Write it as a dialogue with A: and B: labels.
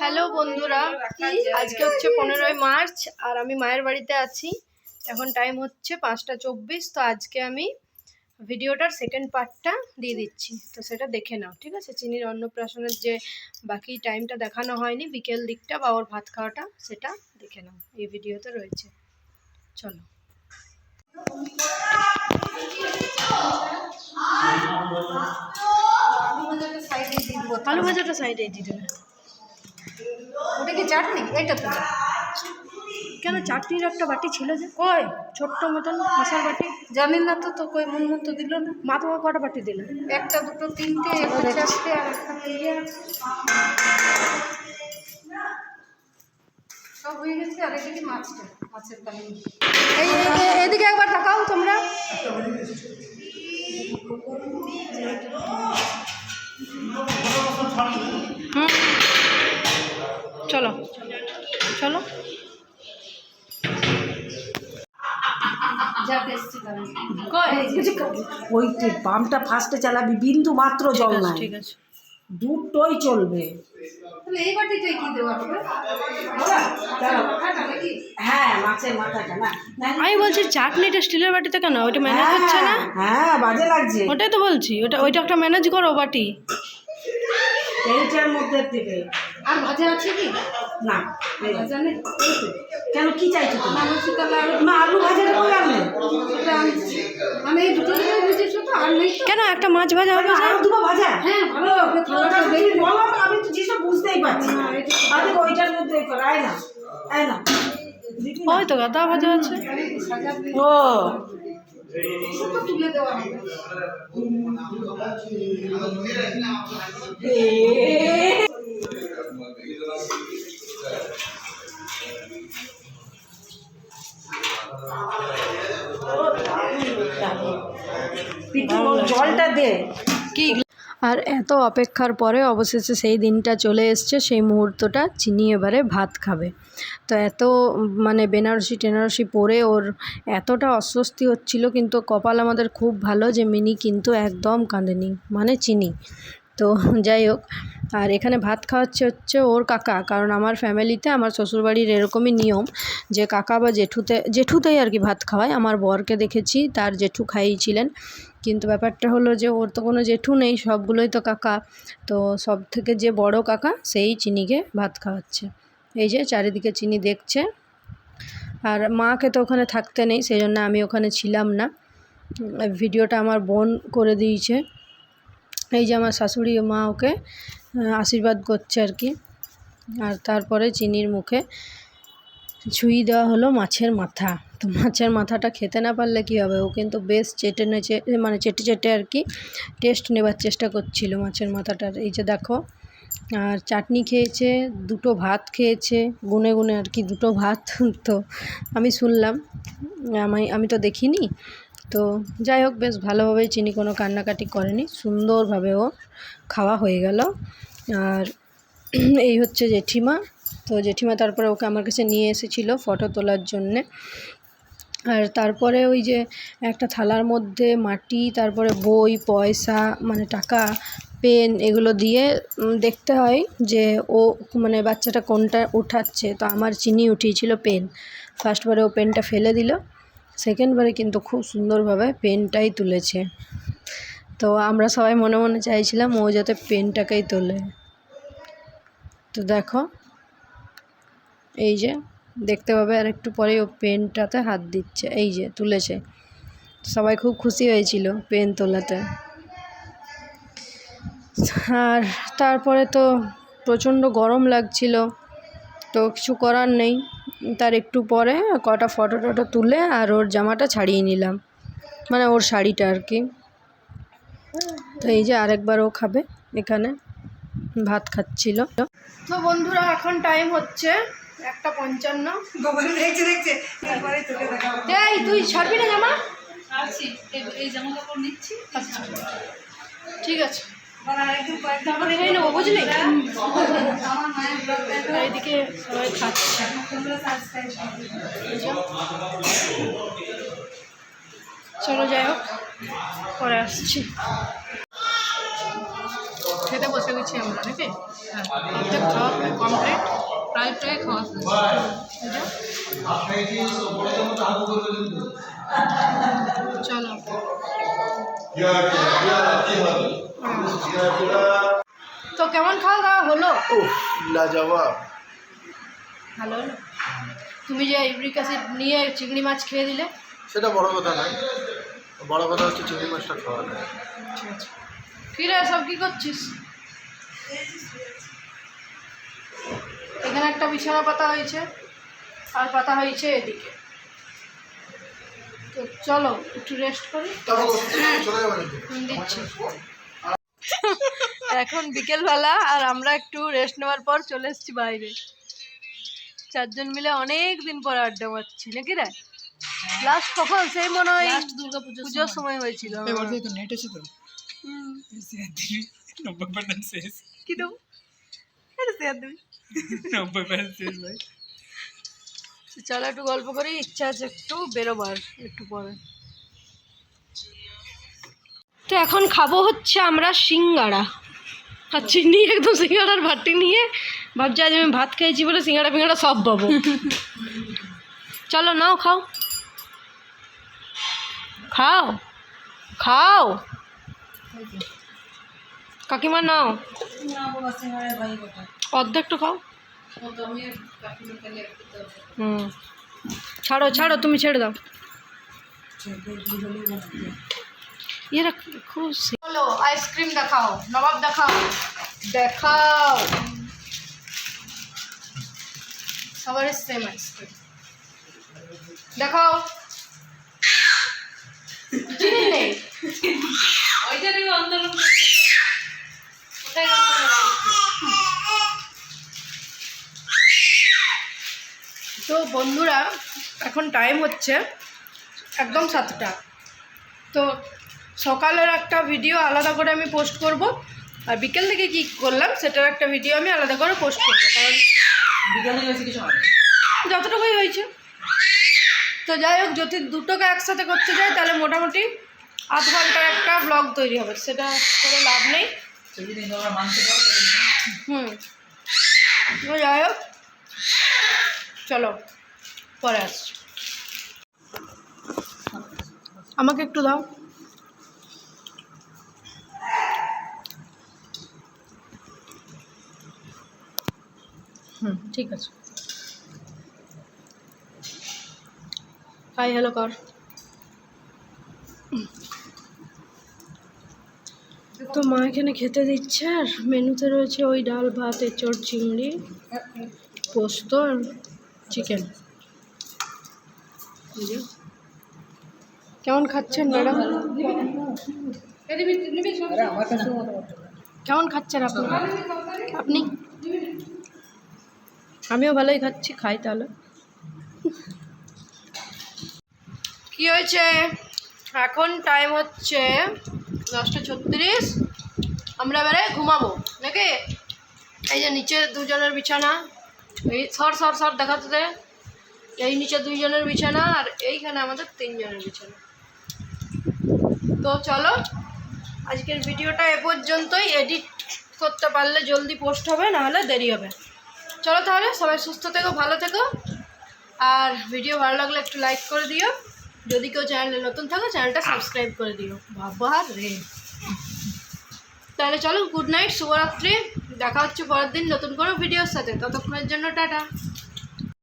A: Hello বন্ধুরা আজকে হচ্ছে পনেরোই মার্চ আর আমি মায়ের বাড়িতে আছি। এখন টাইম হচ্ছে পাঁচটা চব্বিশ তো আজকে আমি ভিডিওটার সেকেন্ড পার্টটা দিয়ে দিচ্ছি। তো সেটা দেখে নাও ঠিক আছে? চিনির অন্নপ্রাশনের যে বাকি টাইমটা দেখানো হয়নি বিকেল দিকটা বা ওর ভাত খাওয়াটা সেটা দেখে নাও। এই ভিডিওতে রয়েছে। চলো। আলু ভাজাটা সাইডে দিয়ে দেবে। ওটা কি চাটনি? এইটা তো। কেন চাটনির একটা বাটি ছিল যে? কই? ছোট্ট মতন মশার বাটি। জানি না তো তো কই মন মন তো দিল না। মা তোমার কটা বাটি দিল? একটা দুটো তিনটে চারটে আর একটা ইয়ে। সব হয়ে গেছে আর এদিকে মাছটা মাছের কাহিনী এই- এদিকে একবার তাকাও তোমরা। হুম। চলো চলো।
B: ওই পাম্পটা ফার্স্টে চালাবি বিন্দু মাত্র জল নাই।
A: ঠিক আছে।
B: দুটোই চলবে।
A: এই কি
B: হ্যাঁ মাছের মাথাটা না। না,
A: আমি বলছি চাটনিটা স্টিলের বাটিতে কেন? ওইটা ম্যানেজ হচ্ছে না?
B: হ্যাঁ বাজে লাগছে।
A: ওটাই তো বলছি ওটা ওইটা একটা ম্যানেজ করো বাটি।
B: এইটার মধ্যে থেকে
A: আর ভাজা আছে কি?
B: না।
A: ভাজা নেই?
B: কেন কি চাইছো তুমি? মা আলু ভাজাটা করে আনলে
A: মানে এই দুটো বুঝেছ তো আর নেই কেন একটা মাছ ভাজা হবে
B: আরও দুটো ভাজা?
A: হ্যাঁ ভালো
B: আমি তো যেসব বুঝতেই পারছি। না
A: হ্যাঁ,
B: ওইটার মধ্যে করো, আয় না আয় না।
A: ওই তো গাদা ভাজা আছে।
B: ও।
A: তুলে দেওয়া
B: দে
A: কি? আর এত অপেক্ষার পরে অবশেষে সেই দিনটা চলে এসছে সেই মুহূর্তটা চিনি এবারে ভাত খাবে। তো এত মানে বেনারসি টেনারসি পরে ওর এতটা অস্বস্তি হচ্ছিল কিন্তু কপাল আমাদের খুব ভালো যে মিনি কিন্তু একদম কাঁদেনি মানে চিনি। তো যাই হোক আর এখানে ভাত খাওয়াচ্ছে হচ্ছে ওর কাকা কারণ আমার ফ্যামিলিতে আমার শ্বশুরবাড়ির এরকমই নিয়ম যে কাকা বা জেঠুতে জেঠুতেই আর কি ভাত খাওয়ায়। আমার বরকে দেখেছি তার জেঠু খাইয়েছিলেন। কিন্তু ব্যাপারটা হলো যে ওর তো কোনো জেঠু নেই, সবগুলোই তো কাকা। তো সব থেকে যে বড় কাকা, সেই চিনিকে ভাত খাওয়াচ্ছে। এই যে চারিদিকে চিনি দেখছে। আর মাকে তো ওখানে থাকতে নেই সেই জন্য আমি ওখানে ছিলাম না। ভিডিওটা আমার বোন করে দিয়েছে। এই যে আমার শাশুড়ি মা ওকে আশীর্বাদ করছে আর কি। আর তারপরে চিনির মুখে ছুঁই দেওয়া হলো মাছের মাথা। তো মাছের মাথাটা খেতে না পারলে কী হবে? ও কিন্তু বেশ চেটে নেচে মানে চেটে চেটে আর কি টেস্ট নেবার চেষ্টা করছিল মাছের মাথাটার। এই যে দেখো, আর চাটনি খেয়েছে, দুটো ভাত খেয়েছে, গুনে গুনে আর কি দুটো ভাত। তো আমি শুনলাম, আমি আমি তো দেখিনি। তো যাই হোক, বেশ ভালোভাবেই চিনি কোনো কান্নাকাটি করেনি। সুন্দরভাবে ও খাওয়া হয়ে গেল। আর এই হচ্ছে জেঠিমা। তো জেঠিমা তারপরে ওকে আমার কাছে নিয়ে এসেছিল ফটো তোলার জন্যে। আর তারপরে ওই যে একটা থালার মধ্যে মাটি, তারপরে বই, পয়সা মানে টাকা, পেন এগুলো দিয়ে দেখতে হয় যে ও মানে বাচ্চাটা কোনটা উঠাচ্ছে। তো আমার চিনি উঠিয়েছিল পেন। ফার্স্টবারে ও পেনটা ফেলে দিল সেকেন্ডবারে কিন্তু খুব সুন্দরভাবে পেনটাই তুলেছে। তো আমরা সবাই মনে মনে চাইছিলাম ও যাতে পেনটাকেই তোলে। তো দেখো এই যে, দেখতে পাবে আর একটু পরেই ও পেনটাতে হাত দিচ্ছে। এই যে, তুলেছে। সবাই খুব খুশি হয়েছিল পেন তোলাতে। আর তারপরে তো প্রচণ্ড গরম লাগছিল। তো কিছু করার নেই। তার একটু পরে কটা ফটো টটো তুলে আর ওর জামাটা ছাড়িয়ে নিলাম। মানে ওর শাড়িটা আর কি। তো এই যে আরেকবার ও খাবে। এখানে ভাত খাচ্ছিল। তো বন্ধুরা, এখন টাইম হচ্ছে। একটা পঞ্চান্ন।
B: দেখছে দেখছে। একবারে তোকে দেখাবো।
A: এই তুই ছাড়বি না জামা?
C: আছি এই- এই জামা কাপড় নিচ্ছি।
A: আচ্ছা। ঠিক আছে। তারপরে নেব বুঝলি সবাই খাচ্ছে। চলো যাই হোক পরে আসছি। খেতে বসে গেছি আমরা নাকি? হ্যাঁ খাওয়া কমপ্লিট প্রায় প্রায় খাওয়া। চলো। তো কেমন খাওয়া দাওয়া হলো?
D: লাজবাব।
A: ভালো হলো? তুমি যে ইউরিক অ্যাসিড নিয়ে চিংড়ি মাছ খেয়ে দিলে?
D: সেটা বড় কথা নয়। বড় কথা হচ্ছে চিংড়ি মাছটা খাওয়া নয়
A: ঠিক আছে কী রে সব কী করছিস? এখানে একটা বিছানা পাতা হয়েছে আর পাতা হয়েছে এদিকে। তো চলো একটু রেস্ট করি। দিচ্ছি। এখন বিকেলবেলা আর আমরা একটু রেস্ট নেওয়ার পর চলে এসেছি বাইরে। চারজন মিলে অনেক দিন পর আড্ডা মারছি নাকি রে? লাস্ট কখন? সেই মনে হয় দুর্গা পুজোর সময়। হয়েছিল।
E: নেট আছে তো
A: কি দেবো? শেয়ার দিবি।
E: নব্বই পার্সেন্ট ভাই
A: চলো একটু গল্প করি ইচ্ছা আছে একটু বেরোবার একটু পরে। তো এখন খাব হচ্ছে আমরা সিঙ্গাড়া। আর চিনি একদম সিঙ্গাড়ার ভাটি নিয়ে ভাবছি আজ আমি ভাত খেয়েছি বলে সিঙ্গাড়া ফিঙ্গাড়া সব পাবো। চলো নাও খাও। খাও খাও। কাকিমা নাও। অর্ধেকটা খাও। হুম। ছাড়ো ছাড়ো তুমি ছেড়ে দাও। এরা খুশি বলো আইসক্রিম দেখাও নবাব দেখাও। দেখাও। সবার সেম আইসক্রিম। দেখাও। চিনি নেই।
C: করছে তো।
A: কোথায় তো বন্ধুরা এখন টাইম হচ্ছে একদম সাতটা। তো সকালের একটা ভিডিও আলাদা করে আমি পোস্ট করব। আর বিকেল থেকে কী করলাম সেটার একটা ভিডিও আমি আলাদা করে পোস্ট করব কারণ যতটুকুই হয়েছে। তো যাই হোক যদি দুটোকে একসাথে করতে যাই তাহলে মোটামুটি আধ ঘণ্টার একটা ব্লগ তৈরি হবে। সেটা করে লাভ নেই। হুম। তো যাই হোক চলো, পরে আসছি। আমাকে একটু দাও। হুম, ঠিক আছে। হাই হ্যালো কর। তো মা এখানে খেতে দিচ্ছে, আর মেনুতে রয়েছে ওই ডাল, ভাত, এঁচড়, চিংড়ি, পোস্ত চিকেন কেমন খাচ্ছেন ম্যাডাম? কেমন খাচ্ছেন আপনি? আপনি? আমিও ভালোই খাচ্ছি খাই তাহলে। কি হয়েছে? এখন টাইম হচ্ছে দশটা ছত্রিশ। আমরা এবারে ঘুমাবো নাকি? এই যে নিচে দুজনের বিছানা। এই সর সর সর দেখাতে দে এই নিচে দুইজনের বিছানা আর এইখানে আমাদের তিনজনের বিছানা। তো চলো, আজকের ভিডিওটা এ পর্যন্তই। এডিট করতে পারলে জলদি পোস্ট হবে, নাহলে দেরি হবে। চলো তাহলে, সবাই সুস্থ থেকো, ভালো থেকো। আর ভিডিও ভালো লাগলে একটু লাইক করে দিও। যদি কেউ চ্যানেলে নতুন থাকো চ্যানেলটা সাবস্ক্রাইব করে দিও। বাবা রে। তাহলে চলো গুড নাইট শুভরাত্রি। দেখা হচ্ছে পরের দিন নতুন কোনো ভিডিওর সাথে। ততক্ষণের জন্য টাটা।